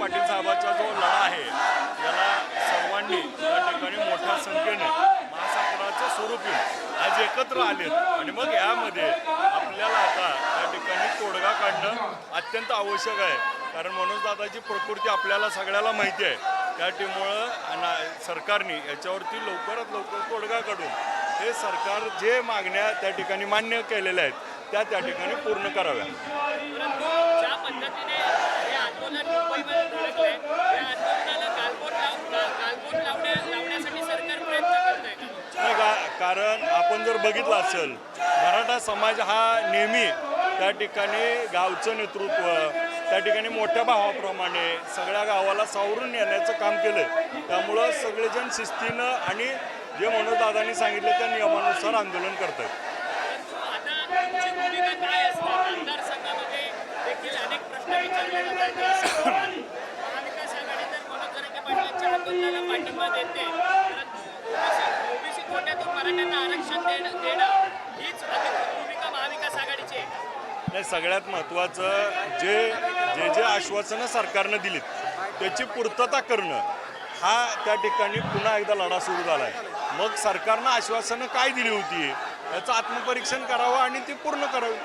पाटील साहेबांचा जो लढा आहे याला सर्वांनी या ठिकाणी मोठ्या संख्येने महासागराचं स्वरूप येऊन आज एकत्र आलेत आणि मग यामध्ये आपल्याला आता या ठिकाणी तोडगा काढणं अत्यंत आवश्यक आहे. कारण मनोजदादाची प्रकृती आपल्याला सगळ्याला माहिती आहे. त्या टीमुळं सरकारने याच्यावरती लवकरात लवकर तोडगा काढून हे सरकार जे मागण्या त्या ठिकाणी मान्य केलेल्या आहेत त्या त्या ठिकाणी पूर्ण कराव्या. आपण जर बघितलं असेल मराठा समाज हा नेहमी त्या ठिकाणी गावचं नेतृत्व त्या ठिकाणी मोठ्या भावाप्रमाणे सगळ्या गावाला सावरून नेण्याचं काम केलं त्यामुळं सगळेजण शिस्तीनं आणि जे मनोजदादांनी सांगितलं त्या नियमानुसार आंदोलन करतात परंतु आता तुमची मराठ्यांना आरक्षण देणं देणं हीच भूमिका महाविकास आघाडीची आहे. नाही सगळ्यात महत्त्वाचं जे जे जे आश्वासनं सरकारनं दिलीत त्याची पूर्तता करणं हा त्या ठिकाणी पुन्हा एकदा लढा सुरू झाला आहे मग सरकारनं आश्वासनं काय दिली होती? याचं आत्मपरीक्षण करावं आणि ती पूर्ण करावी.